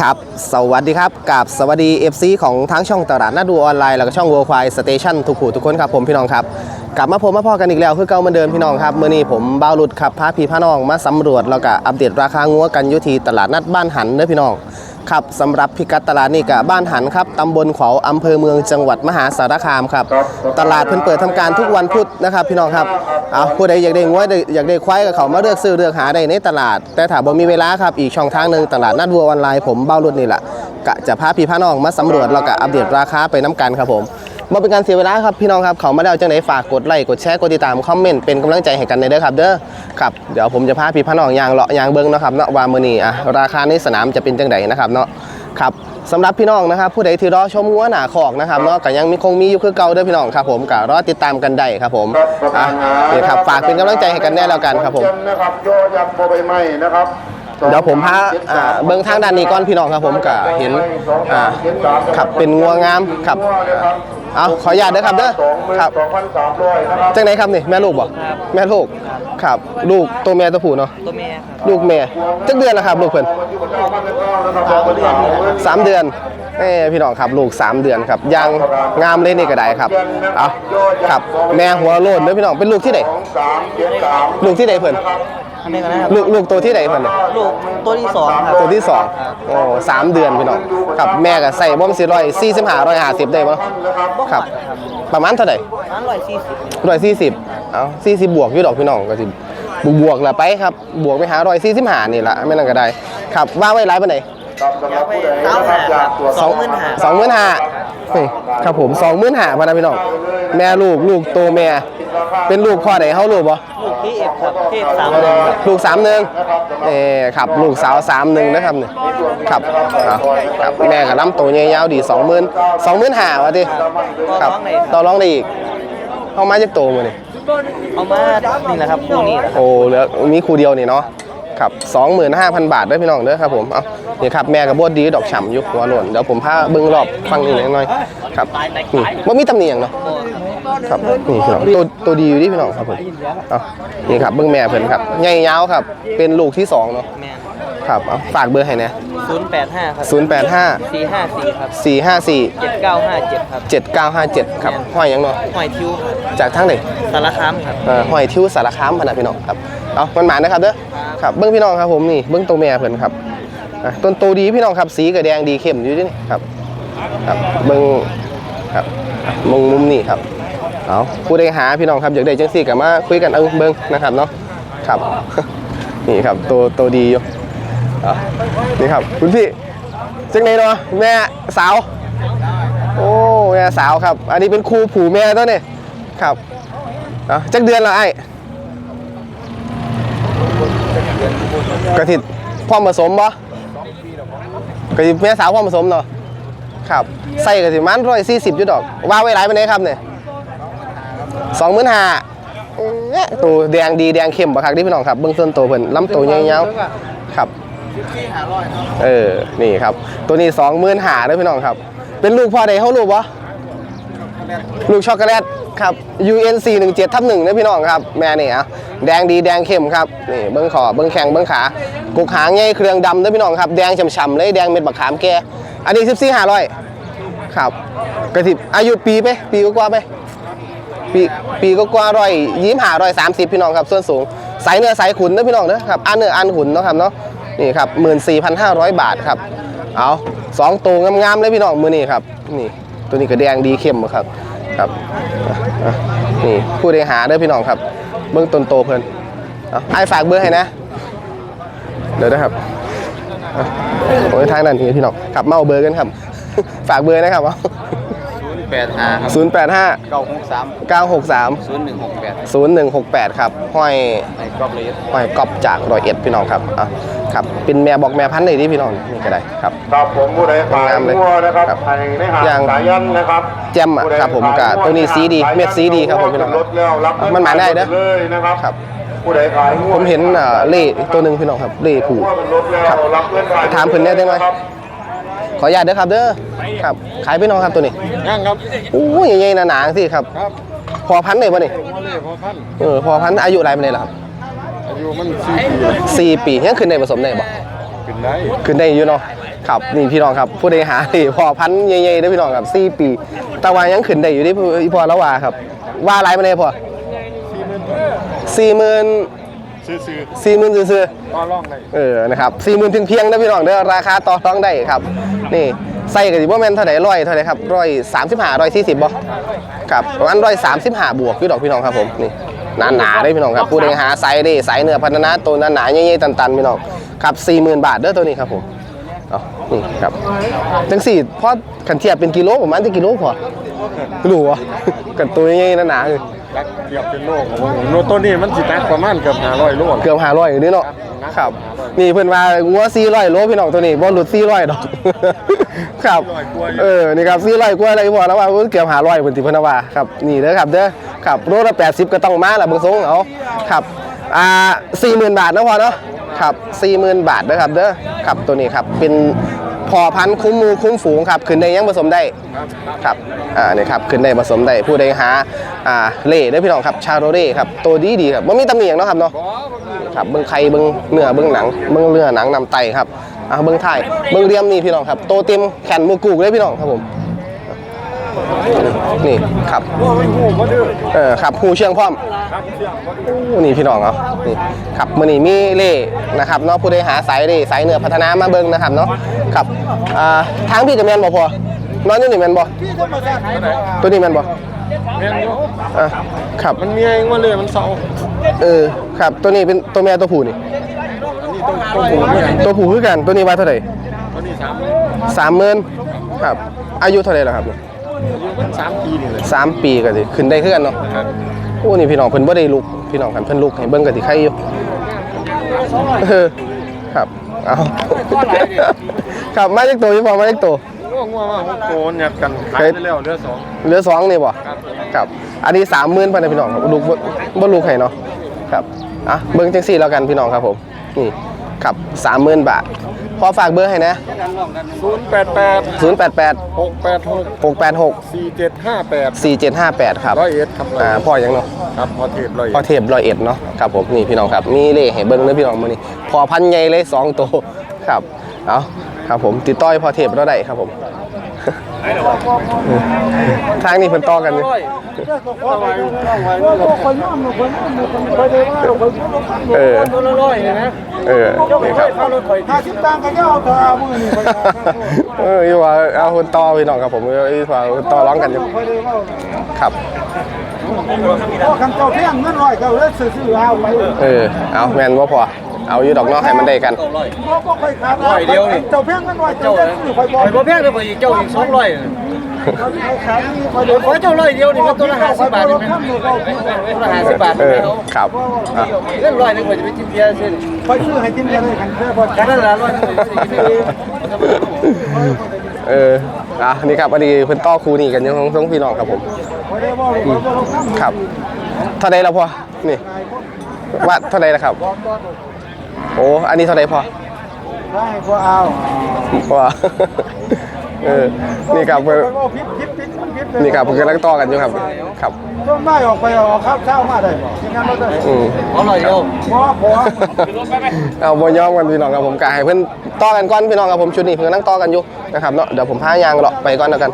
ครับสวัสดีครับกับสวัสดี FC ของทั้งช่องตลาดหน้าดูออนไลน์แล้วก็ช่องวัวควายสเตชันทุกผู้ทุกคนครับผมพี่น้องครับกลับมาพบมาพอกันอีกแล้วคือเก่ามาเดินพี่น้องครับเมื่อนี้ผมบ้าหลุดครับพาพี่พาน้องมาสำรวจแล้วก็อัปเดตราคางัวกันยุทีตลาดนัดบ้านหันเด้อพี่น้อง ครับสำหรับพิกัดตลาดนี่กับบ้านหันครับตำบลขวาวอำเภอเมืองจังหวัดมหาสารคามครับตลาดเพิ่นเปิดทำการทุกวันพุธนะครับ พี่น้องครับเอาผู้ใดอยากได้งัวอยากได้ควายก็เขามาเลือกซื้อเลือกหาได้ในตลาด แต่ถ้าบ่มีเวลาครับอีกช่องทางหนึ่งตลาดนัดวัวออนไลน์ผมบ้าวรุดนี่แหละกะจะพาพี่พาน้องมาสำรวจแล้วก็อัปเดตราคาไปน้กันครับผม บ่เป็นการเสียเวลาครับพี่น้องครับเขามาแล้วจังไหนฝากกดไลค์กดแชร์กดติดตามคอมเมนต์เป็นกำลังใจให้กันในเด้อครับ เด้อครับเดี๋ยวผมจะพาพี่พาน้องยางเลาะยางเบิ้งเนาะครับเนาะว่ามื้อนี้อะราคาในสนามจะเป็นจังไดนะครับเนาะครับสำหรับพี่น้องนะครับ ผู้ใดที่รอชมงัวหน้าคอกนะครับเนาะก็ยังมีคงมีอยู่คือเก่าเด้อพี่น้องครับผมก็รอติดตามกันได้ครับผมอะนี่ครับฝากเป็นกำลังใจให้กันแน่แล้วกันครับผมนะครับโยยักษ์โบใบไม้นะครับเดี๋ยวผมพาอ่าเบิ้งทางด้านนี้ก่อนพี่น้องครับผมก็เห็นอ่าครับเป็นงัวงามครับ เอาขออนุญาตเด้อครับเด้อครับสองพันสามร้อยนะครับจังไหนครับนี่แม่ลูกบ่แม่ลูกครับลูกตัวแม่ตัวผู้เนาะตัวแม่ครับลูกแม่จักเดือนแล้วครับลูกเพิ่นสามเดือนสามเดือนเอ้พี่น้องครับลูก 3 เดือนครับยังงามเลยนี่ก็ได้ครับเอาครับ แม่หัวโลนเด้อพี่น้องเป็นลูกที่ไหนสองสามเจ็ดสามลูกที่ไหนเพิ่น อันนี้กันนะครับลูกลูกตัวที่ไหนเพิ่นน่ะลูกตัวที่สองครับตัวที่สองโอ้สามเดือนพี่น้องครับแม่ก็ใส่บ่มสิร้อยสี่สิบห้าร้อยห้าสิบได้บ่ครับ ประมาณเท่าไหร่ร้านร้อยสี่สิบร้อยสี่สิบเอาสี่สิบบวกอยู่ดอกพี่น้องก็สิบวกบวกละไปครับ บวกไปหาร้อยสี่สิบห้านี่ละไม่นั่นก็ได้ ครับว่าไว้ร้ายปานไหนครับ สำหรับผู้ใดเก้านะครับห้าอยากตรวจสองหมื่นห้าสองหมื่นห้าครับผมสองหมื่นห้าพะนะพี่น้องแม่ลูกลูกโตแม่ เป็นลูกพ่อไหนเขาลูกบ่ลูกพี่เอฟครับพี่เอฟสามหนึ่งครับลูกสามหนึ่งเอ่ครับลูกสาวสามหนึ่งนะครับเนี่ยครับเอาครับแม่กับลำโตใหญ่ยาวดีสองหมื่นสองหมื่นห้าวะดิครับต่อรองได้อีกเอามาจากโตมาเนี่ยเอามานี่แหละครับคู่นี้แหละโอ้เหลือมีคู่เดียวนี่เนาะ ครับ25,000บาทเด้อพี่น้องเด้อครับผมเอานี่ครับแม่กับโบดดีดอกฉ่ำอยู่หัวโลนเดี๋ยวผมพาเบิ่งรอบฟังนี่หน่อยครับนี่บ่มีตำหนิหยังเนาะครับนี่พี่น้องตัวตัวดีอยู่ดิพี่น้องครับผมเอานี่ครับเบิ่งแม่เพิ่นครับใหญ่ยาวครับ เป็นลูกที่สองเนาะแม่ครับเอาฝากเบอร์ให้นะศูนย์แปดห้าครับ 085สี่ห้าสี่ครับ 454เจ็ดเก้าห้าเจ็ดครับ 7957 ครับห้อยหยังเนาะหอยทิวครับจากทางไหนสารคามครับเอ่อหอยทิวสารคามพะนะพี่น้องครับ เอามันหมานะครับเด้อครับเบิ้งพี่น้องครับผมนี่เบิ้งตัวแม่เพิ่นครับอะต้นโตดีพี่น้องครับสีกับแดงดีเข้มอยู่ดินี่ครับครับเบิ้งครับอะมุมมุมนี่ครับเอาผู้ใดหาพี่น้องครับอยากได้จังซี่ก็มาคุยกันเอาเบิ้งนะครับเนาะครับนี่ครับตัวตัวดีอยู่อะนี่ครับคุณพี่จังไหนเนาะแม่สาวโอ้แม่สาวครับ อันนี้เป็นครูผูแม่ตัวนี่ครับเอาจักเดือนละไอ้ กระติดพ่อผสมบ่กระติดแม่สาวพ่อผสมเนาะครับใส่กระติดมันร้อยสี่สิบยูดอกว่าไว้หลายไปไหนครับเนี่ยสองหมื่นห้าตัวแดงดีแดงเข้มปะครับที่พี่น้องครับเบื้องต้นตัวเพิ่นลำตัวเงี้ยวๆครับเออนี่ครับ ตัวนี้สองหมื่นหาด้วยพี่น้องครับ เป็นลูกพ่อใดเขาลูกวะลูกช็อกโกแลต ครับ UNC 17ทับหนึ่งนะพี่น้องครับ แม่นี่อะแดงดีแดงเข้มครับ นี่เบิ้องคอเบิ้องแข้งเบิ้องขากุกหางใหญ่เครื่องดำด้วยพี่น้องครับ แดงฉ่ำๆเลยแดงเม็ดบักขามแก อันนี้14 500ครับกระติบอายุปีไหมปีกว่าไหมปีปีก็กว่าร้อยยิ้มหาร้อยสามสิบพี่น้องครับส่วนสูงสายเนื้อสายขุนนะพี่น้องนะครับอันเนื้ออันขุนเนาะครับเนาะนี่ครับหมื่นสี่พันห้าร้อยบาทครับเอาสองตัวงามๆเลยพี่น้องมือนี่ครับนี่ตัวนี้ก็แดงดีเข้มครับ ครับอะอะนี่ผู้ใดหาเด้อพี่น้องครับ เบื้องต้นโตเพิ่นเอาไอ้ฝากเบอร์ให้นะ เดี๋ยวนะครับอะโอ้ยทางนั้นทีพี่น้องขับเมาเอาเบอร์กันครับ ฝากเบอร์นะครับแปดห้าครับศูนย์แปดห้าเก้าหกสามเก้าหกสามศูนย์หนึ่งหกแปดศูนย์หนึ่งหกแปดครับห้อยไอ้กอบเลย ห้อยกอบจากรอยเอ็ดพี่น้องครับอะ ครับเป็นแม่บอกแม่พันธุ์เลยที่พี่น้องนี่ก็ได้ครับครับผมผู้ใดขายงามเลยงัวนะครับครับให้ในหางอย่างสายันนะครับแจ่มอะครับผมกับตัวนี้สีดีเม็ดสีดีครับผมพี่น้องรถแล้วรับมันหมายได้เด้อเลยนะครับครับผู้ใดขายงัวผมเห็นเอ่อเล่ตัวหนึ่งพี่น้องครับเล่ผูงัวเป็นรถแล้วครับรับเงินขายถามเพิ่นได้ได้ไหมครับขออนุญาตเด้อครับเด้อครับขายพี่น้องครับตัวนี้ยังครับโอ้ยใหญ่ๆหนาๆสิครับครับพอพันธุ์เลยป่ะนี่งัวเล่พอพันเออพอพันธุ์อายุอะไรมาเลยล่ะครับ อาอายุมันสี่ปีสี่ปียังขึ้นได้ผสมได้บ่ขึ้นได้ขึ้นได้อยู่เนาะครับนี่พี่น้องครับผู้ใดหาที่พอพันธุ์ใหญ่ๆได้อพี่น้องครับสี่ปีแต่ว่ายังขึ้นได้อยู่ที่พี่พอแล้วว่าครับ ว่าอะไรมาเลยพอสี่หมื่นซื้อสี่หมื่นซื้อๆต่อรองได้ๆเออนะครับสี่หมื่นเพียงๆนะพี่น้องเด้อราคาต่อรองได้ครับ นี่ใส่กันสิบ่แม่นเท่าไหร่ร้อยเท่าไหร่ครับร้อยสามสิบห้าร้อยสี่สิบบ่ครับประมาณร้อยสามสิบห้าบวกพี่ดอกพี่น้องครับผมนี่ หนาๆได้พี่น้องครับผู้ใดหาไซส์ได้ไซส์เนื้อพันธนาตัวหนาๆใหญ่ๆตันๆพี่น้องครับสี่หมื่นบาทเด้อตัวนี้ครับผมเอานี่ครับจังสี่พอขันเทียบเป็นกิโลประมาณจะกิโลพอรู้วะกันตัวใหญ่ๆหนาๆอยู่ รักเกียบเป็นโลกของผมโนตัวนี้มันสิตักประมาณเกือบห้าร้อยโลเกือบห้าร้อยอยู่นี่เนาะครับ นี่เพื่อนว่างัวสี่ร้อยโลพี่น้องตัวนี้บ่หลุดสี่ร้อยดอก ครับ เออ นี่ครับสี่ร้อยกว่าอะไรพอแล้วว่าเกือบห้าร้อยเพิ่นติเพิ่นว่าครับ นี่เด้อครับเด้อ ครับโลละแปดสิบก็ต้องมาละเบิ่งทรงเอาครับ อ่าสี่หมื่นบาทนะพอเนาะ ครับสี่หมื่นบาทเด้อครับเด้อ ครับตัวนี้ครับ เป็น พอพันธุ์คุ้มมูคุ้มฝูงครับขึ้นได้ยังผสมได้ครับอ่านี่ครับขึ้นได้ผสมได้ผู้ใดหาอ่าเล่ได้พี่น้องครับชาโรเล่ครับตัวดีดีครับไม่มีตำหนิอยังเนาะครับเนาะครับเบิ้งไข่เบิ้งเนื้อเบิ้งหนังเบิ้งเนื้อหนังนำไตครับอ่าเบิ้งไทยเบิ้งเรียมนี่พี่น้องครับโตเต็มแขนมือกูกเลยพี่น้องครับผม นี่ครับว่าไม่หูก็ดื้อเออครับหูเชียงพร้อมครับเสียงก็ดื้ออู้นี่พี่น้องเอานี่ครับมื้อนี้มีเล่นะครับเนาะผู้ใดหาสายเล่สายเนื้อพัฒนามาเบิ้งนะครับเนาะครับอ่าทางพี่กับแมนบ่พอนอนอยู่นี่แมนบ่ตัวนี้แมนบ่แม่นอยู่อะครับมันเมียเองว่าเลยมันเศร้าเออครับตัวนี้เป็นตัวแม่ตัวผู้นี่อันนี้ต้องต้องหูด้วยตัวผู้คือกันตัวนี้ว่าเท่าไหร่ตัวนี้สามสามหมื่นครับ อายุเท่าไหร่แล้วครับอายุ มันสามปีนี่เลยสามปีก็สิขึ้นได้ขึ้นกันเนาะครับโอ้นี่พี่น้องเพิ่นบ่ได้ลุกพี่น้องกันเพิ่นลุกให้เบิ่งก็สิใครอยู่เออครับเอาครับมาจากตัวพี่พอมาจากตัวง่วงง่วงมากผมโกนหยัดกันขายไปแล้วเหลือสองเหลือสองนี่บ่ครับครับอันนี้สามหมื่นพันนะพี่น้องครับลุกบ่บ่ลุกให้เนาะครับอะเบิ่งจังซี่แล้วกันพี่น้องครับผมนี่ครับสามหมื่นบาทพ อฝากเบอร์ให้นะ ศูนย์แปดแปด088 หกแปดหก686 สี่เจ็ดห้าแปด4758 ครับร้อยเอ็ดครับอ่าพ่อยังเนาะ ครับพอเทปร้อยพ่อเทพร้อยเอ็ดเนาะครับผมนี่พี่น้องครับมีเล่ให้เบิ้งเลยพี่น้องมานี่พอพันใหญ่เลยสองตัวครับเอาครับผมติดต่อยพ่อเทพเราได้ครับผม ทางนี้เพิ่นต่อกันอยู่เออเออนี่ครับห้าสิบตังค์ก็จะเอาเธอเอามือนี่ไปเอออยู่ว่าเอาคนต่อพี่น้องครับผมอยู่ว่าคนต่อร้องกันอยู่ไปเลยว่าครับพอคำเจ้าเพียงเงินร้อยก็เลยซื้อเอาไปเออเอาแมนว่าพอ เอาอยู่ดอกเนอกให้มันได้กันบ่บ่ค่อยขาดร้อยเดียวนี่ เจ้าเพียงเงินร้อยเจ้าได้ซื้อไปบ่บ่แพงเลยบ่อีกเจ้าอีกสองร้อยขายนี่ไปเดี๋ยวขอเจ้าร้อยเดียวนี่มันตัวละห้าสิบบาทนี่ไหมตัวละห้าสิบบาทเออครับอะเล่นร้อยหนึงกว่าจะไปกินเบียร์เส้นไปซื้อให้กินกันเลยกันเพื่อบ่แค่นั้นละร้อยหนึงกว่าจะไปกินเบียร์เอออะนี่ครับอันนี้เพิ่นต่อครูนี่กันอยู่ของของพี่น้องครับผมบ่ได้บ่บ่บ่ทำครับเท่าใดแล้วพอนี่ว่าเท่าใดแล้วครับ โอ้อันนี้เท่าใดพอได้บ่เอาพอเออนี่ครับเพิ่นบ่ผิดผิดผิดผิดนี่ครับเพิ่นกำลังต่อกันอยู่ครับ ครับต้นไม้ออกไปออกข้าวเช้ามาได้บ่ที่งานบ่ได้อืมขอร้อยเดียวบ่บ่เอาบอยอมกันพี่น้องครับผมกะให้เพื่อนต่อกันก่อนพี่น้องครับผมชุดนี้เพื่อนนั่งต่อกันอยู่นะครับเนาะเดี๋ยวผมพายางเลาะไปก่อนแล้วกัน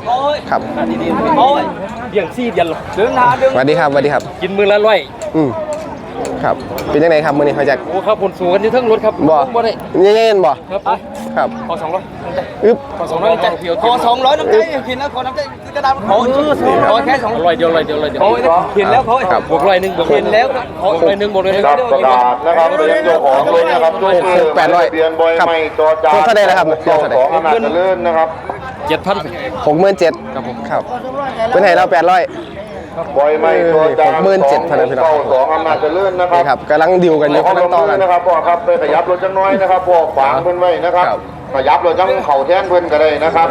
ครับโอ้ยเบี่ยงซี่เดียนหรอกเดินทางเดินสวัสดีครับสวัสดีครับ กินมือละร้อยอืม ครับ เป็นยังไงครับมื้อนี้เขาจะโอ้ครับผลสูงกันอยู่ทั้งรถครับบ่ บ่ได้เย็นๆบ่ครับครับขอสองร้อยอึ๊บ ขอสองร้อยน้ำใจขอสองร้อยน้ำใจกินแล้วขอน้ำใจกระดาษขอขอแค่สองร้อยเดียวร้อยเดียวร้อยเดียวเห็นแล้วเขาครับ บวกร้อยหนึ่งบวกเห็นแล้วขอร้อยหนึ่งบวกร้อยหนึ่งจับประกาศนะครับเป็นเจ้าของเลยนะครับด้วยหกแปดร้อยทะเบียนบอยครับไม่ตัวจานเท่าไหร่นะครับเท่าไหร่ สองอำนาจเจริญนะครับ เจ็ดพัน หกหมื่นเจ็ดครับเพื่อนให้เราแปดร้อย บอยไม่ตัวจานหกหมื่นเจ็ดพันนะพี่น้องเก้าสองอำนาจเจริญนะครันี่บครับกำลังดิวกันอยู่ขอกำลังลงต่อมืกันอนะครับพ่อครับไปขยับรถจังน้อยนะครับพ่อขวางเพิ่นไว้นะครับครับ ขยับรถจังเข่าแทนเพิ่นก็ได้นะครับ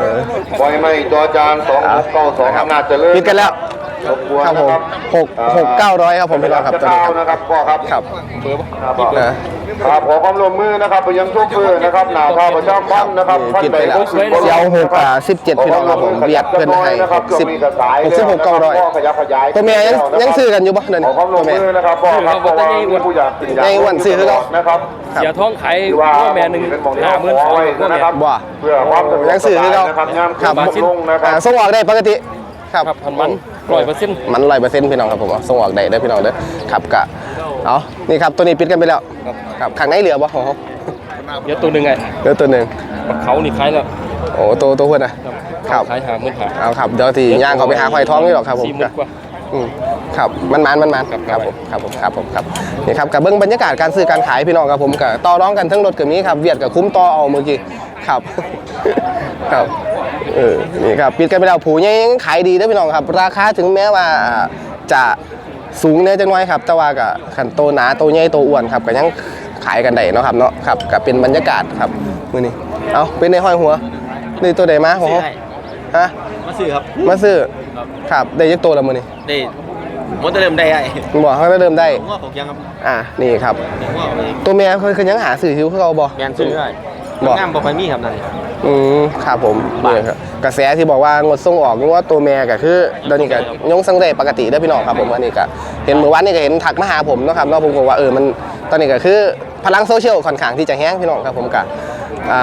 บอยไม่ตัวจานสองหกเก้าสองอำนาจเจริญปิดกันแล้วครับผมหกหกเก้าร้อยครับผมพี่น้องครับตัวนี้ครับนะครับพ่อครับครับครับเออครับขอความร่วมมือนะครับไปยังโชเฟอร์นะครับหนาพาประชาพันธ์นะครับกินไปแล้วเสียวหกอ่าสิบเจ็ดพี่น้องครับผมเบียดเพื่อนให้หกสิบหกสิบหกเก้าร้อยขยับขยายตัวเมียยังยังซื้อกันอยู่ปะเดี๋ยวขนี้อความร่ตัววมเมียมือนะครับพ่อครับเพราะว่ามีผู้อยากกินยาในวันซื้อคือเรานะครับเสียท้องไข่ที่ว่าพ่อแม่หนึ่งเป็นของที่ห้าเราหมื่นขสอองไว้พ่อแม่นะครับว่าเพื่อความสะดวกยังซื้อคือเรานะครับงามครับขึ้นลงนะคอ่ารับส่งออกได้ปกติครับครับพันมันร้อยเปอร์เซ็นต์มันร้อยเปอร์เซ็นต์พี่น้องครับผมเอาส่งออกได้เด้อพี่น้องเด้อครับกะเอานี่ครับตัวนี้ปิดกันไปแล้วครับข้างในเหลือบ่ของเขาเดี๋ยวตัวหนึ่งไงเหลือตัวหนึ่งเขานี่ขายแล้วโอ้ตัวตัวเพื่อนนะครับขายหาหมื่นหาเอาครับเดี๋ยวที่ย่างเขาไปหาควายท้องนี่หรอกครับผมสี่หมื่นกว่าอืม ครับมันมันมันมันครับครับผมครับผมครับผมครับนี่ครับกับเบื้องบรรยากาศการซื้อการขายพี่น้องครับผมกับต่อร้องกันทั้งรถกับนี้ครับเวียดกับคุ้มต่อเอาเมื่อกี้ครับครับเออนี่ครับปิดกันไปแล้วผูยังขายดีเด้อพี่น้องครับ ราคาถึงแม้ว่าจะสูงเนี่ยจังน้อยครับแต่ว่ากับขันโตหนาโตใหญ่โตอ้วนครับก็ยังขายกันได้เนาะครับเนาะครับกับเป็นบรรยากาศครับมื้อนี้เอาเป็นในห้อยหัวนี่ตัวใดมาของเขาฮะมาซื้อครับมาซื้อครับได้ยักตัวละมื้อนี้ได้ มดเริ่มได้ไอ้บอกเขาจะเริ่มได้ ผมว่าผมยังครับอ่านี่ครับ ผมว่าเลยตัวเมียเคยเคยยังหาสื่อคิวเขาบอ แมนซื้อได้บอก งามบ่ค่อยมีครับนั่นอืมครับผมนี่ครับกระแสที่บอกว่างดส่งออกนี่ว่าตัวเมียก็คือตอนนี้ก็ยงสังเดปกติได้อพี่น้องครับผมอันนี้ก็เห็นเมื่อวานนี่ก็เห็นทักมาหาผมเนาะครับเนาะผมก็ว่าเออมันตอนนี้ก็คือพลังโซเชียลค่อนข้างที่จะแห้งพี่น้องครับผมก็ อ่า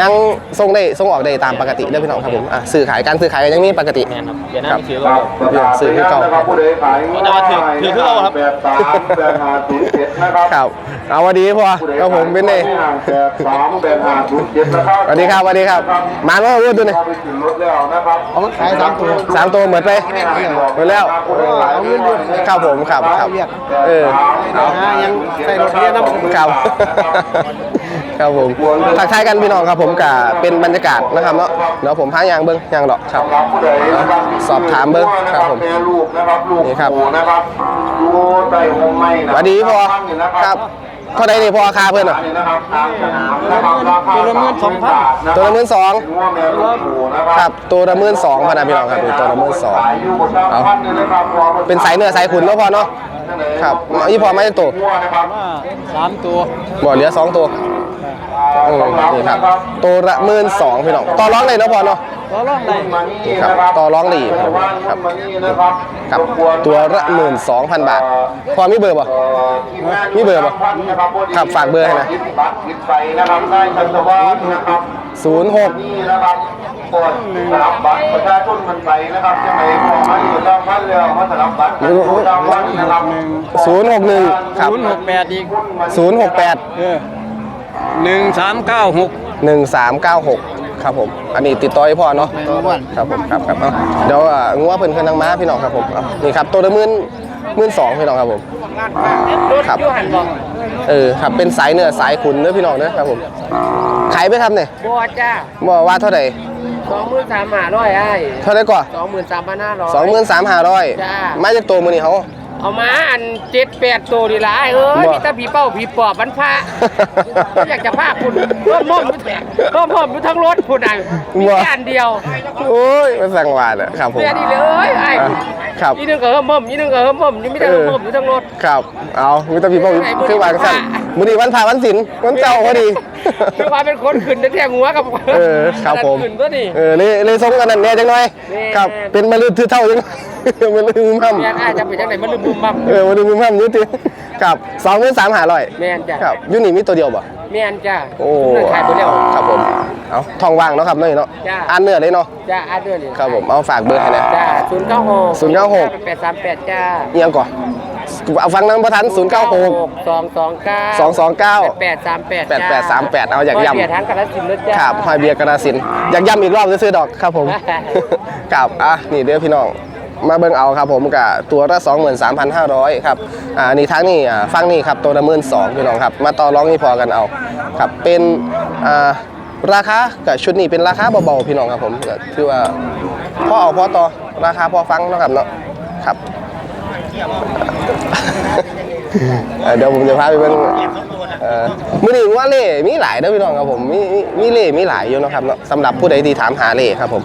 ยังส่งได้ส่งออกได้ตามปกติได้อพี่น้องครับผมอะซื้อขายการซื้อขายก็ยังมีปกติ แมนครับเดี๋ยวหน้าครับไปซื้อคก็รับประกาศไปแล้วนะครับผู้ใดขายแต่ว่าถือถือคือเราครับ แบบสามแบบห้าศูนย์เจ็ดนะครับครับเอาวันดีพอครับผมเป็นไงแบบสามแบบห้าศูนย์เจ็ดนะครับสวัสดีครับสวัสดีครับ มาแล้วพูดดูหน่อยเข้าไปถึงรถแล้วนะครับเอามาขายสามตัว สามตัวเหมือนไปหมดแล้วเอาเงินด้วยครับผมครับครับเอออ่ายังใส่รถเรียนน้ำครับ ครับ ผมทักทายกันพี่น้องครับผมกับเป็นบรรยากาศนะครับเนาะเดี๋ยวผมพายางเบิ้งยางดอกครับสำหรับผู้ใดนะครับสอบถามเบิ่งครับผมแม่ลูกนะครับลูกนี่ครับปู่นะครับดูใต้โฮมไม่นะสวัสดีพ่อครับเท่าใดนี่พ่อคาเพื่อนเหรอนี่นะครับทางสนามนะครับราคาตัวละหมื่นสองพันตัวละหมื่นสองหัวแม่ลูกปู่นะครับครับตัวละหมื่นสองพันนะพี่น้องครับตัวละหมื่นสองขายอยู่บนเก้าเอาพันเนี่ยนะครับพอเป็นสายเนื้อสายขุนเนาะพ่อเนาะครับยี่พอไม่ได้ตัวหัวนะครับสามตัวบ่เหลือสองตัว อืมนี่ครับตัวละหมื่นสองพี่น้องต่อร้องเลยเนาะพ่อเนาะตัวร่องได้นี่ครับต่อรองได้อีกครับครับครับตัวละหมื่นสองพันบาทพอมีเบอร์ป่ะมีเบอร์ปะครับฝากเบอร์ให้นะบัตรยึดไปนะครับได้ชันวัฒน์นะครับศูนย์หกนี่นะครับกดสลับบัตรประชาชนมันไปนะครับจะไปขอมาอยู่ตามบ้านเรือมาสลับบัตรอยู่ตามวัดนะครับศูนย์หกหนึ่งครับศูนย์หกแปดอีกศูนย์หกแปดเออ หนึ่งสามเก้าหกหนึ่งสามเก้าหกครับผม อันนี้ติดต่อให้พ่อเนาะ ครับผมครับครับเอาเดี๋ยวอะงัวเพิ่นขึ้นทางม้าพี่น้องครับผมเอานี่ครับตัวละหมื่นหมื่นสองพี่น้องครับผม ครับ เออครับเป็นสายเนื้อสายขุนเนื้อพี่น้องเนื้อครับผม ขายไปครับเนี่ยบัวจ้าบอกว่าเท่าไหร่สองหมื่นสามห้าร้อยไอ้เท่าไหร่ก่อนสองหมื่นสามพันห้าร้อย สองหมื่นสามห้าร้อยจ้ามาจากตัวมือนี่เขา เอามาอันเจ็ดแปดตัวดีละไอ้เอ้ยบ่ มีแต่ผีเป้าผีปอบมันพระอยากจะพาคุณร่มม่อมร่มม่อมอยู่ทั้งรถคุณอะมีแค่อันเดียวโอ้ยมาสั่งหวานอะครับผม เสียดีเลยไอ้อะครับนี่นึงก็เฮิมม่อมนี่นึงก็เฮิมม่อมนี่ไม่ได้เฮิมม่อมอยู่ทั้งรถ ครับ เอามีแต่พี่พ่อคือวางสั่นมือนี้วันผ่าวันศิลวันเจ้าพอดี คือความเป็นคนขึ้นแต่แท่หัวกับเออครับผม ขึ้นตัวนี้เออเลยเลยส่งกันนั่นแน่จังหน่อย แน่ ครับ เป็นมาลือทื่อเท่าจัง มันลืมห้ำแม่นไอ้จะเป็นจังไหนมันลืมมุมมัมเออมันลืมห้ำอยุติครับสองหมื่นสามหาร้อยแม่นจ้ะครับอยูนี่มีตัวเดียวป่ะแม่นจ้ะโอ้เรื่องขายไปแล้วครับผมเอาทองว่างเนาะครับเนาะเนาะจ้ะอันเนื้อเลยเนาะจ้าอาเดือนนี่ครับผมเอาฝากเบอร์ให้นะจ้าศูนย์เก้าหกศูนย์เก้าหกแปดสามแปดจ้าเอียงก่อนเอาฟังนั้นประทันศูนย์เก้าหกสองสองเก้าสองสองเก้าแปดสามแปดแปดแปดสามแปดเอาอยากย้ำเบียร์ทั้งกระสินธุ์นะจ้าครับหอยเบียร์กระสินธุ์อยากย้ำอีกรอบซื้อๆดอกครับผมกับอะนี่เด้อพี่น้อง มาเบิ่งเอาครับผมกับตัวละ23,500ครับอ่านี่ทั้งนี่อ่าฟังนี่ครับตัวละ12,000พี่น้องครับมาต่อรองนี่พอกันเอาครับเป็นอ่าราคากับชุดนี้เป็นราคาเบาๆพี่น้องครับผมก็คือว่าพอเอาพอต่อราคาพอฟังเนาะครับเนาะครับเดี๋ยวผมจะพาไปเบิ่งเอ่อมื้อนี้ว่าเล่มีหลายเด้อพี่น้องครับผมมีมีมีเล่มีหลายอยู่นะครับเนาะสำหรับผู้ใดที่ถามหาเล่ครับผม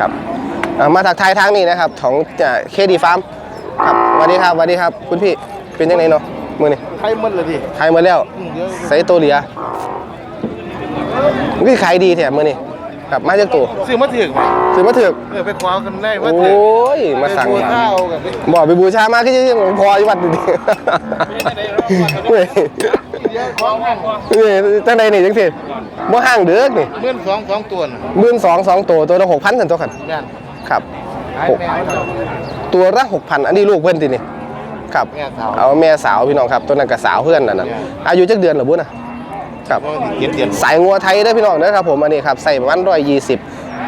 ครับ มาถักทายทางนี้นะครับของเคดีฟาร์มครับสวัสดีครับสวัสดีครับ คุณพี่เป็นยังไงเนาะมือนี่ใครมันเลยดิขายหมดแล้วใส่ตัวเหลียนี่ขายดีแถมมือนี่ครับมาจากตัวซื้อมาถึกไหมซื้อมาถึกเออไปคว้ากันได้โอมาถึก้ยมาสั่งไปข้าวกับไปบอกไปบูชามาคือยังพออยู่วัดดีๆเฮ้ยเฮ้ยจังใดนี่จังสิบ่ห่างเด้อนี่เมื่อนสองสองตัวน่ะมื่นสองสองตัวตัวละหกพันสันตัวขันแม่น ครับขายหกแม่เอาตัวละหกพันอันนี้ลูกเพื่อนตินี่ครับแม่สาวเอาแม่สาวพี่น้องครับตัวนั้นกับสาวเพื่อนนั่นน่ะอายุจักเดือนเหรือบุญน่ะครับก็เขียนเขียนสายงัวไทยเด้อพี่น้องเด้อครับผมอันนี้ครับใส่ประมาณร้อยยี่สิบ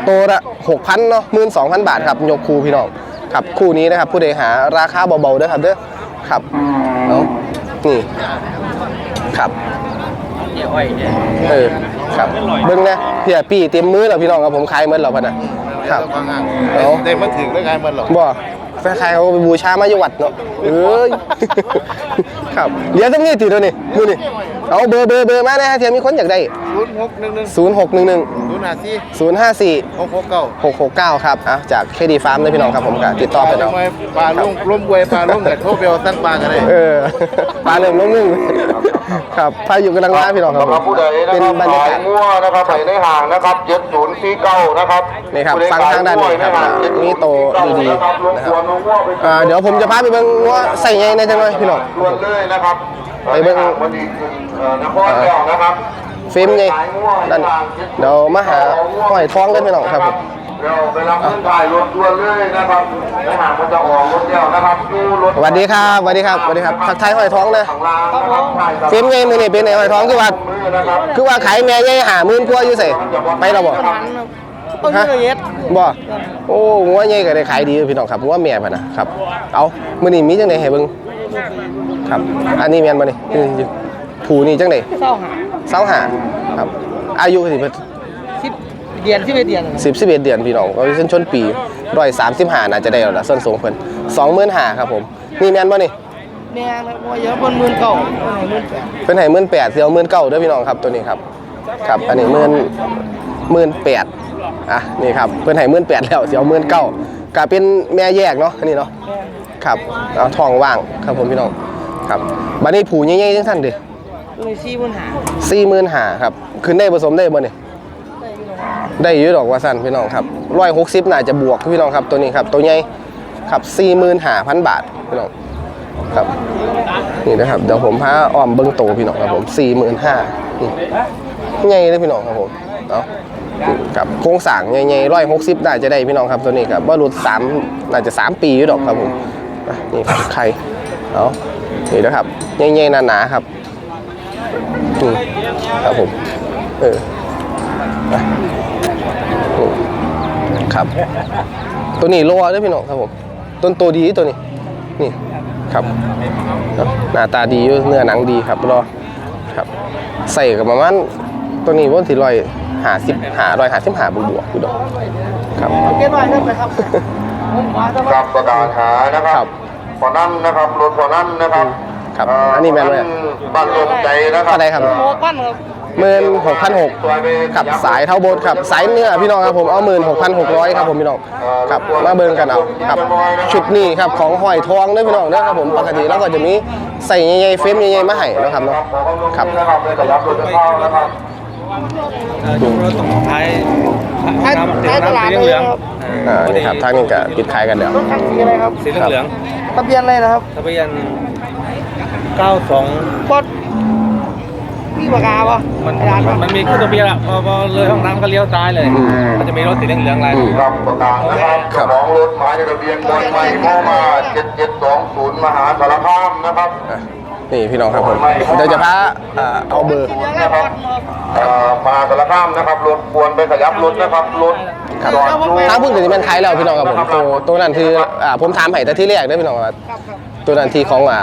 ตัวละหกพันเนาะหมื่นสองพันบาทครับยกคูพี่น้องครับคู่นี้นะครับผู้ใดหาราคาเบาๆเด้อครับเด้อครับเอานี่ครับเออครับเบิ้งนะเพี่ยปี้เต็มมือแล้วพี่น้องครับผมขายหมดแล้วพันนะ ครับฟังอะเอา ได้มาถึงได้ไงมันหรอกบ่แฟนใครเขาไปบูชามาอยู่วัดเนาะเอ้ย ครับเดี๋ยวต้องนี่ติดตัวนี่ดูนี่เอาเบอร์เบอร์เบอร์มานะฮะเทียมีคนอยากได้ศูนย์หกหนึ่งหนึ่ง0611ศูนย์ห้าสี่054 หกหกเก้า669 ครับอะจากเคดีฟาร์มเลยพี่น้องครับผมก็ติดต่อไปปลาเนาะทำไมปลาลุ่มล้มบวยปลาลุ่มแต่โทษเบลสั้นปลากันเลย เออ ปลาเริ่มลงนึ่ง ครับพายุกำลังมาพี่น้องครับผมผู้ใดนะเป็นครับบรรยาขายกาศงัวนะครับไปในห่างนะครับเจ็ดศูนย์สี่เก้านะครับนี่ครับผู้ใฟังทางด้านนี้ครับขายงัวมีโตดีๆนะครับนะครับรวมงัวไปอ่าเดี๋ยวผมจะพาไปเบิ่งว่าใส่ไงในจังเลยพี่น้องรวมเลยนะครับไปเบิ่งในห่างวันนี้คือเอ่อนครแก้วนะครับเฟรมไงนั่นเดี๋ยวมาหาหอยท้องกันพี่น้องครับผม เราไปรับเงินถ่ายรถด่วนเลยนะครับในห่างมันจะออกรถเดียวนะครับดูรถสวัสดีครับสวัสดีครับสวัสดีครับทักทายหอยท้องนะข้างล่างนะครับถ่ายกับเฟรมไงมือนี่เป็นไงหอยท้องคือว่ามือนะครับคือว่าขายแม่ใหญ่หาหมื่นกว่าอยู่ใส่ไปแล้วบ่ฮะบ่โอ้งัวใหญ่ก็ได้ขายดีอยู่พี่น้องครับงัวแม่พันนะครับ เอามื้อนี้มีจังได๋ให้เบิ่งครับ อันนี้แม่นบ่นี่นี่ผูนี่จังได๋เศร้าหาเศร้าหาครับ อายุสิสิบ เดือนที่ไปเดือนสิบสิบเอ็ดเดือนพี่น้องเอาเส้นชนปีร้อยสามสิบห้าน่าจะได้แล้วล่ะส่วนสูงเพิ่นสองหมื่นห้าครับผมนี่แม่นบ่นี่แม่นะว่าเยอะบนหมื่นเก่าหมื่นแปดเพิ่นให้หมื่นแปดเสียวหมื่นเก้าเด้อพี่น้องครับตัวนี้ครับครับอันนี้หมื่นหมื่นแปดอะนี่ครับเพิ่นให้หมื่นแปดแล้วเสียวหมื่นเก้าก็เป็นแม่แยกเนาะอันนี้เนาะครับเอาทองว่างครับผมพี่น้องครับบัดนี้ผูใหญ่ๆจังซั่นดิเลยสี่หมื่นหาสี่หมื่นห้าครับขึ้นได้ผสมได้บ่นี่ ได้ยู่ดอกว่าซั่นพี่น้องครับร้อยหกสิบน่าจะบวกพี่น้องครับตัวนี้ครับ ตัวใหญ่ครับสี่หมื่นห้าพันบาทพี่น้องครับนี่นะครับเดี๋ยวผมพาอ้อมเบิ้งโตพี่น้องครับผมสี่หมื่นห้าใหญ่เลยพี่น้องครับผมเอากับโครงสร้างใหญ่ๆร้อยหกสิบน่าจะได้พี่น้องครับตัวนี้ครับว่ารุดสามน่าจะสามปีอยู่ดอกครับผมนี่ครับไข่เอานี่นะครับใหญ่ๆหนาๆครับครับผมเออ ครับ ตัวนี้โลเด้วยพี่น้องครับผมต้นตัวดีตัวนี้นี่ครับเนาะหน้าตาดีอยู่เนื้อหนังดีครับรอครับ ใส่กับประมาณตัวนี้ว่าสี่ร้อยหาสิบหาร้อยหาสิบหาบวกๆอยู่ดอกครับเก็บไว้ได้ไหมครับผมขอจะครับประกาศหานะคครัรับบพอนั้นนะครับรถพอนั้นนะครับครับเอันนี้แม่นไหมบ้านลมใจนะครับเท่าไหร่ครับโมปั้นครับ หมื่นหกพันหกซอยไปครับสายเท่าโบสครับสายเนื้อพี่น้องครับผมเอาหมื่นหกพันหกร้อยครับผมพี่น้องครับมาเบิ่งกันเอาครับชุดนี้ครับของหอยทองเด้อพี่น้องเด้อครับผมปกติแล้วก็จะมีใส่ใหญ่ๆเฟรมใหญ่ๆมาให้นะครับเนาะครับนะครับเลยขยับรถเข้านะครับท้ายท้ายตลาดเลยครับอ่านี่ครับทางนี้ก็ปิดขายกันแล้วรถคันสีอะไรครับสีเหลืองทะเบียนอะไรนะครับทะเบียน92ปอดพี่ ปากกาปะมันกระดาษปะมันมีขึ้นทะเบียนอะพอพอเลยห้องน้ำก็เลี้ยวซ้ายเลย มันจะมีรถสีเหลืองๆลายครับประกาศนะครับเจ้าของรถหมายเลขทะเบียนบนไม้โมมา7720 มหาสารคามนะครับอะนี่พี่น้องครับผมเดี๋ยวจะพาอ่าเอาเบอร์นะครับเอ่อมหาสารคามนะครับรถควรไปขยับรถนะครับรถครับจอดอยู่ทางพุ่นก็จะเป็นขายแล้วพี่น้องครับผมตัวตัวนั้นคืออ่าผมถามให้แต่ที่แรกเด้อพี่น้องว่าตัวนั้นที่ของอ่า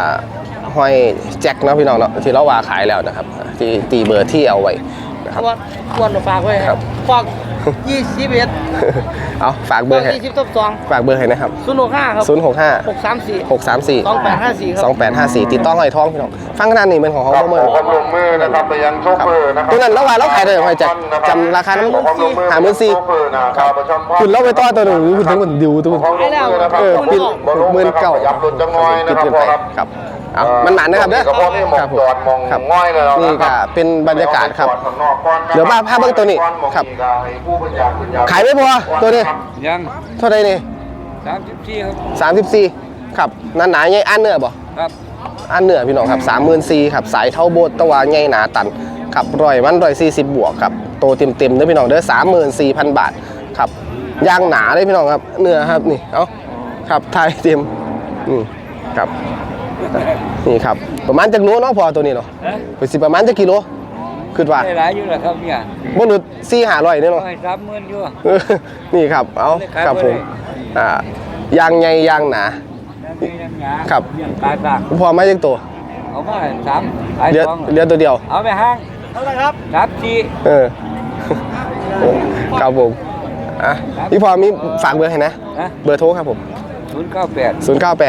ห้อยแจ็คเนาะพี่น้องเนาะที่เราว่าขายแล้วนะครับที่ตีเบอร์ที่เอาไว้นะครับควรควรฝากไว้ครับฝากยี่สิบเอ็ดเอาฝากเบอร์ให้ยี่สิบทบสองฝากเบอร์ให้นะครับศูนย์หกห้าครับ0 6 5หกสามสี่6 3 4สองแปดห้าสี่ครับ2 8 5 4ติดต่อหอยท้องพี่น้องฟังขนาดนี้เป็นของเขาขอบ่เมื่อความร่วมมือนะครับไปยังโชเฟอร์นะครับตัวนั้นเราว่าเราขายได้หอยจะจำราคานั้นขอความร่วมมือหามื่นสี่โชเฟอร์นะครับประชาชนคุณเราไปต่อตัวหนึ่งคุณทั้งหมดดิวตัวขอความร่วมมือนะครับเออปิดหกหมื่นเก้ายับรถจังน้อยนะปิดครับเกินไปครับครับ เอามันหมานนะครับเด้อก็เพราะนี่มองครับผมจอดมองครับง่อยเลยแล้วนี่นะคก็รับเป็นบรรยากาศครับเดี๋ยวมาภาพเบื้องต้นนี่ครับขายไม่พอตัวนี้ยังเท่าไหรนี่สามสิบสี่ครับสามสิบสี่ครับนั่นหนาใหญ่อันเนื้อบ่ครับอันเนื้อพี่น้องครับสามหมื่นสี่ครับสายเท่าโบสตะวาใหญ่หนาตันครับร้อยมันร้อยสี่สิบบวกครับโตเต็มเต็มๆเด้อพี่น้องเด้อสามหมื่นสี่พันบาทครับยางหนาเลยพี่น้องครับเนื้อครับนี่เอาครับทายเต็มนี่ครับ นี่ครับ ประมาณจักโลเนาะพอตัวนี้เนาะไปสิประมาณจักกิโลคิดว่าได้หลายอยู่แหละครับเนี่ยบนหนุดสี่หาร้อยเนี่ยเนาะให้สามหมื่นอยู่ เออนี่ครับ เอาครับผมอ่ายางใหญ่ยางหนาครับตายปากพอไหม่จังตัวเอามาสามตายเรือสองเรือตัวเดียว เอาไปห้างเท่าไหร่ครับสามสี่เออ ครับผม อะพี่พอมีฝากเบอร์ให้นะ นะเบอร์โทรครับผม ศูนย์เก้าแป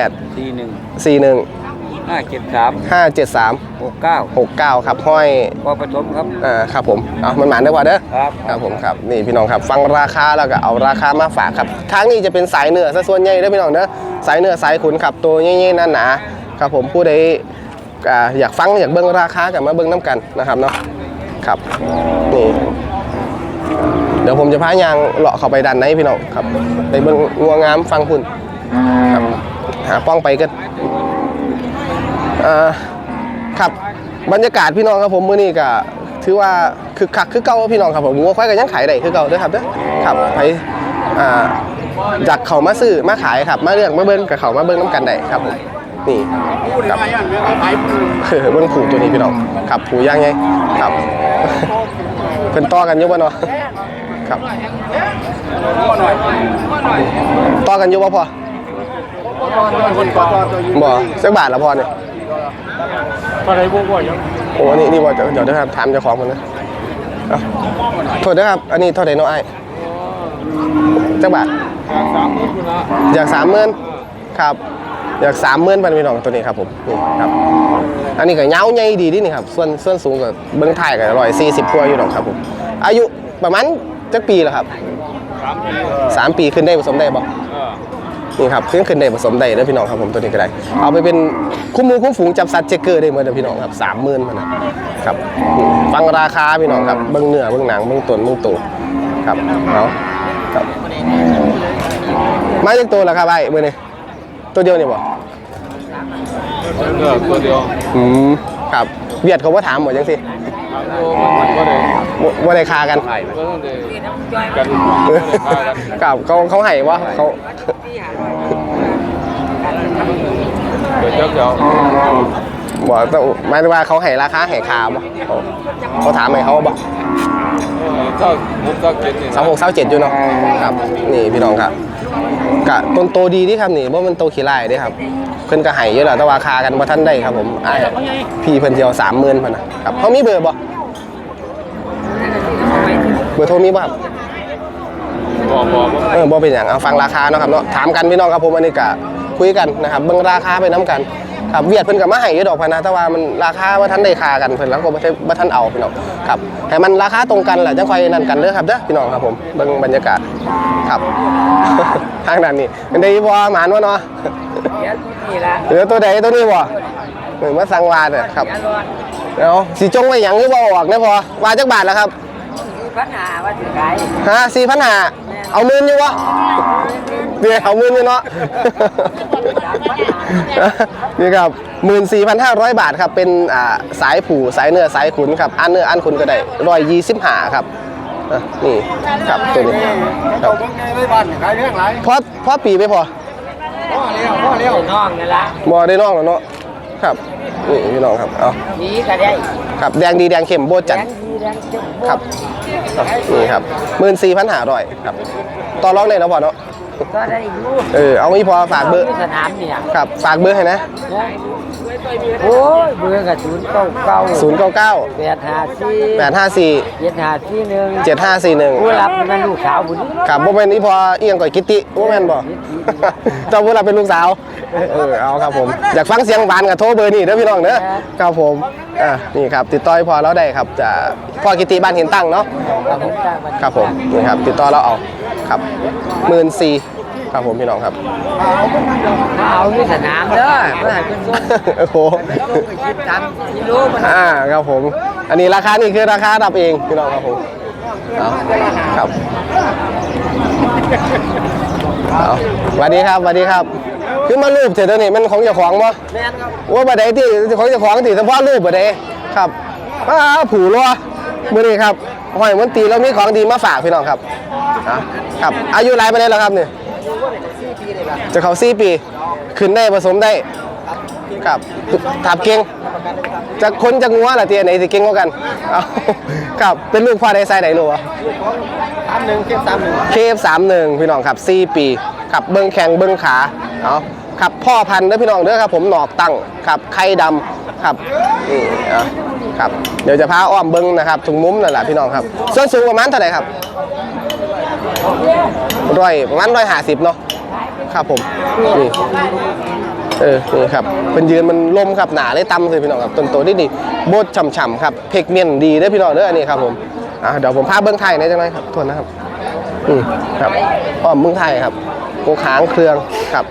ด098 สี่หนึ่ง41 ห้าเจ็ดสาม573 หกเก้า69 ครับห้อยพอผสมครับ อ่าครับผมเอามันหมานได้กว่าเด้อครับ ครับผมครับนี่พี่น้องครับฟังราคาแล้วก็เอาราคามาฝากครับทางนี้จะเป็นสายเนื้อซะส่วนใหญ่เด้อพี่น้องเด้อสายเนื้อสายขุนครับตัวใหญ่ๆหนาๆครับผมผู้ใดอ่าอยากฟังอยากเบิ่งราคากับมาเบิ่งน้ำกันนะครับเนาะครับนี่ เดี๋ยวผมจะพายางเลาะเข้าไปดันในพี่น้องครับ ไปเบิ่งงัวงามฟังคุณ ครับหาป้องไปกันอ่าครับบรรยากาศพี่น้องครับผมมื้อนี้ก็ถือว่าคือคักคือเก่าพี่น้องครับผมงัวควายก็ยังขายได้คือเก่าเด้อครับเด้อครับไปอ่าจากเขามาซื้อมาขายครับ มาเลือกมาเบิ้งกับเขามาเบิ้งน้ำกันได้ครับผมนี่ครับเอเบิ้งผูตัวนี้พี่น้องครับผูย่างไงครับเป็นต่อกันยุบเนาะครับต่อกันยุบบ่พอ บ่สักบาทละพอเนี่ยอะไรพวกว่ยังโอ้นี่นี่ว่าเดี๋ยวเดี๋ยวนะครับถามเจ้าของมันนะเอ้าโทษนะครับ อันนี้เท่าไหร่น้องไอ้จักบาทอยากสามหมื่นครับ อยากสามหมื่นพันพี่น้องตัวนี้ครับผมนี่ครับ อันนี้ก็เงาใหญ่ดีดินี่ครับ ส่วนส่วนสูงกับเบื้องท้ายก็ร้อยสี่สิบกว่าอยู่หรอกครับผม อายุประมาณจักปีแล้วครับสามปีสามปีขึ้นได้ผสมได้บออ นี่ครับขึ้นขึ้นได้ผสมได้เด้อพี่น้องครับผมตัวนี้ก็ได้ เอาไปเป็นคุ้มหมูคุ้มฝูงจับสัตว์เจกเกอร์ได้เหมือนเด้อพี่น้องครับสามหมื่นมันนะครับอืมฟังราคาพี่น้องครับเบิ้งเนื้อเบิ้งหนังเบิ้งตนเบิ้งตัวครับเอาครับมาจากตัวแล้วครับไอ้มือนี่ตัวเดียวนี่บ่เลือกตัวเดียวอืมครับเวียดเขาว่าถามหมดจังสิมันก็ได้บ่ ว่าได้คากันก็ต้องได้กันครับเขาเขาให้วะเขาเดี๋ยวเดี๋ยวเดี๋ยวบอกต้องหมายถึงว่าเขาให้ราคาให้คาบ่เขาเขาถามให้เขาบ่เท่าผมเท่าเจ็ดนี่สามหกสามเจ็ดอยู่เนาะครับ นี่พี่น้องครับกะต้นโตดีที่ครับนี่ว่ามันโตขี้ไล่ด้ครับเพิ่นก็ให้เยอะแหละแต่ว่าคากันบ่ทันได้ครับผมอ้ายพี่เพิ่นสิเดียวสามหมื่นพันนะครับเขามีเบอร์บ่ เบอร์โทรมีบ่ครับบอกบอกว่าเออบ่เป็นหยังเอาฟังราคาเนาะครับเนาะถามกันพี่น้องครับผมอันนี้ก็คุยกันนะครับเบิ่งราคาไปน้กันครับเวียดเพิ่นก็มาให้เยอะดอกพันนะแต่ว่ามันราคาว่าทันได้คากันเพิ่นแล้วก็บ่ได้บ่ทันเอาพี่น้องครับให้มันราคาตรงกันแหละจังค่อยนั่นกันเด้อครับเด้อพี่น้องครับผมเบิ่งบรรยากาศครับทางด้านนี้เป็นได้บ่หมานวะเนาะเดี๋ยวนี่ละเหลือตัวใดตัวนี้บ่เหมือนมาสั่งวาดเนี่ยครับเอาสิจงไว้หยังคือบ่ออกได้พอวาจักบาทแล้วครับ ปัญหาว่าถือไกฮะสี่พันหาเอาหมื่นอยู่วะเดี๋ยวเอาหมื่นอยู่เนาะ นี่ครับหมื่นสี่พันห้าร้อยบาทครับ เป็นอ่าสายผูสายเนื้อสายขุนครับ อันเนื้ออันขุนก็ได้ร้อยยี่สิบห้าครับอะนี่ครับตัวนี้ครับไม่บ้านขายเรื่องไรพอพอปีไปพอพ่อเลี้ยวพ่อเลี้ยวน้องนี่ละบอได้น้องแล้วเนาะ ครับนี่พี่น้องครับเอานี่ก็ได้ครับแดงดีแดงเข้มโบดจัด แดงดีแดงจุ๊บครับอะนี่ครับหมื่นสี่พันหาร้อยครับต่อรองได้แล้วพอเนาะก็ได้อยู่เออเอางี้พอฝากเบอร์สนามเนี่ยครับ ฝากเบอร์ให้นะนะโอ้ยเบอร์กับศูนย์เก้าเก้าศูนย์เก้าเก้าแปดห้าสี่แปดห้าสี่เจ็ดห้าสี่หนึ่งเจ็ดห้าสี่หนึ่งผู้รับมันลูกสาวบุญครับบ่แม่นอีพอเอียงก่อยกิตติบ่แม่นบ่ เจ้าเวลาเป็นลูกสาว เออเอาครับผมอยากฟังเสียงหวานกับโทรเบอร์นี่เด้อพี่น้องเด้อครับผมอ่านี่ครับติดต่อให้พอเราได้ครับจะพ่อกิติบ้านหินตั้งเนาะครับผมจ้างมันครับผมนี่ครับติดต่อเราเอาครับหมื่นสี่ครับผมพี่น้องครับมาเอาที่สนามเด้อเพื่อให้เป็นส่งโอ้โหต้องไปคิดตามที่รู้มันอ่าครับผม อันนี้ราคานี่คือราคาดับเองพี่น้องครับผมเอาครับเอาสวัสดีครับสวัสดีครับ คือมารูปเสร็จแล้วนี่มันของเจ้าของบ่แม่นครับว่าบัดใดที่ของเจ้าของตีเฉพาะรูปบัดใดครับอ้าผูรัวมื้อนี้ครับหอยมันตีแล้วมีของดีมาฝากพี่น้องครับอะครับ อายุหลายปานใดแล้วครับเนี่ยจะเข้า4ปี ขึ้นได้ผสมได้ ครับถามเก่งจะคนจะงัวล่ะเตียไหนสิเก่งกว่ากันเอาครับเป็นลูกพ่อใดไซส์ไหนลูกอะสามหนึ่งเก็บสามหนึ่งเคฟสามหนึ่งพี่น้องครับ4ปีครับเบิ้งแข้งเบิ้งขา เอาครับพ่อพันธุ์เด้พี่น้องเด้อครับ ผมหนอกตั้งครับไข่ดำครับนี่เอาครับเดี๋ยวจะพาอ้อมเบิ้งนะครับถุงมุ้มนั่นแหละพี่น้องครับส่วนสูงประมาณเท่าไหร่ครับร้อยประมาณร้อยห้าสิบเนาะครับผมนี่เออนี่ครับเป็นยืนมันลมครับหนาเลยต่ำเลยพี่น้องครับต้นโตได้ดีโบดฉ่ำๆครับเพกเมียนดีเด้อพี่น้องเด้ออันนี้ครับผมอะเดี๋ยวผมพาเบิ้งไทยหนอยจังไรครับทวนนะครับอืมครับอ้อมเมืองไทยครับกงหางเครื่องครับ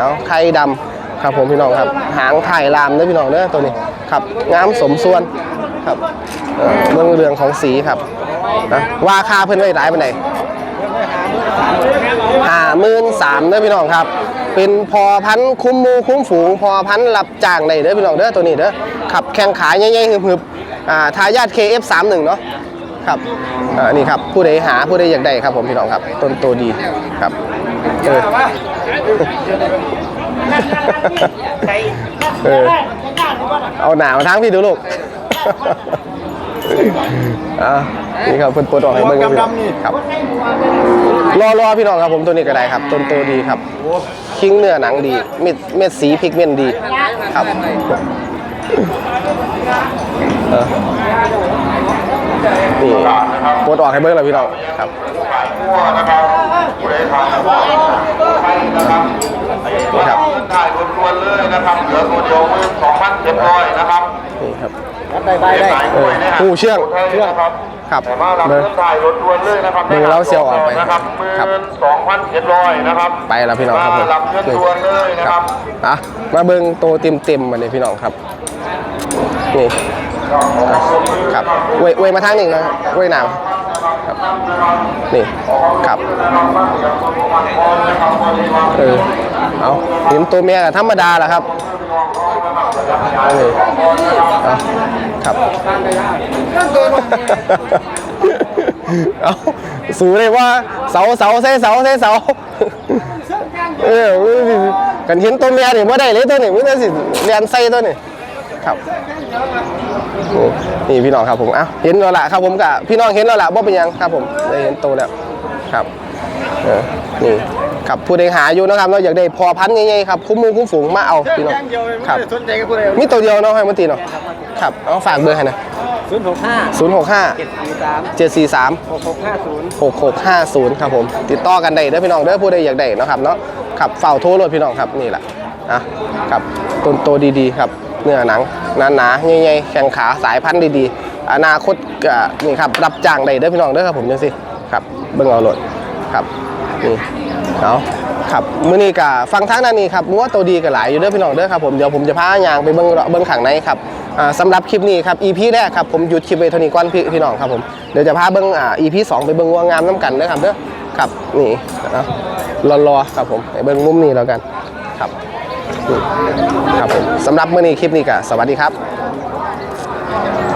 เอาไข่ดำครับผมพี่น้องครับ หางไทยลามเด้อพี่น้องเด้อตัวนี้ครับงามสมส่วนครับเอ่อเรื่องเรื่องของสีครับนะว่าค่าเพิ่นไว้หลายปานใดห้าหมื่นสามเด้อพี่น้องครับ เป็นพอพันธุ์คุ้มหมูคุ้มฝูงพอพันธุ์รับจ้างได้เด้อพี่น้องเด้อตัวนี้เด้อขับแข้งขาใหญ่ๆฮึบๆอ่าทายาท KF31 เนาะ ครับอ่านี่ครับ ผู้ใดหาผู้ใดอยากได้ครับผมพี่น้องครับ ต้นโตดีครับ เออเออเอาหนาวทั้งพี่ดูลูกอ่านี่ครับเพิ่นปลดออกให้เบิ่งครับพี่น้องครับ รอรอพี่น้องครับผมตัวนี้ก็ได้ครับ ต้นโตดีครับ คิงเนื้อหนังดีเม็ดเม็ดสีพิกเมนต์ดีครับเออ นี่โคตรออกให้เบิ้งเลยพี่น้องครับขายมั่วนะครับผู้ใดทานมั่วไปนะครับนี่ครับได้ล้วนๆเลยนะครับเหลือตัวเดียวมือสองพันเจ็ดร้อยนะครับนี่ครับได้ใบได้เออผู้เชื่องเชื่องครับครับแต่ว่าเราเบิ้งเริ่มถ่ายล้วนๆเลยนะครับเบิ้งแล้วเสียวออกไปนะครับมืครับอสองพันเจ็ดร้อยนะครับไปแล้วพี่น้องครับผมรับเงินล้วนเลยนะครับอะมาเบิ้งโตเต็มเต็มๆมาเลยพี่น้องครับนี่อะ ครับเวยเวยมาทางนี้นะเวยหนาวครับนี่ครับเออเอาเห็นตัวเมียกับธรรมดาแหละครับนี่เอาครับเอาสูเลยว่าเสาเสาเสเสาเสเสาเออกันเห็นตัวเมียเนี่ว่าได้เลยตัวนี้ไม่ได้สิเรียนไส้ตัวนี้ครับ นี่พี่น้องครับผมอะเห็นแล้วล่ะครับผมกับพี่น้องเห็นแล้วล่ะว่าเป็นยังครับผมได้เห็นโตแล้วครับเออนี่ครับผู้ใดหาอยู่นะครับเราอยากได้พอพันธุ์ง่ายๆครับคุ้มมือคุ้มฝูงมาเอาพี่น้องครับสนใจกับผู้ใดมีตัวเดียวเนาะให้มันตีเนาะครับเอาฝากเบอร์ให้นะศูนย์หกห้าศูนย์หกห้าเจ็ดสี่สามเจ็ดสี่สามหกหกห้าศูนย์6650 ครับผม ติดต่อกันได้เด้อพี่น้องเด้อผู้ใดอยากได้นะครับเนาะขับเฝ้าโทรรถพี่น้องครับนี่แหละอะครับต้นโตดีๆครับ เนื้อหนังหนาๆใหญ่ๆแข้งขาสายพันธุ์ดีๆ อนาคตก็นี่ครับรับจ้างได้เด้อพี่น้องเด้อครับผมจังซี่ครับเบิ่งเอารถครับนี่เอาครับมื้อนี้ก็ฟังทางด้นนี้ครับงัวตัวดีก็หลายอยู่เด้อพี่น้องเด้อครับผมเดี๋ยวผมจะพายางไปเบิ่งเบิ่งข้างในครับอ่าสำหรับคลิปนี้ครับ EP แรกครับผมหยุดคลิปไว้เท่านี้ก่อนพี่พี่น้องครับผมเดี๋ยวจะพาเบิ่งอ่า EP สองไปเบิ่งงัวงามน้ำกันเด้อครับเด้อครับนี่นะรอๆครับผมไปเบิ่งมุมนี้แล้วกันครับ ครับผมสำหรับเมื่อนี้คลิปนี้ก็สวัสดีครับ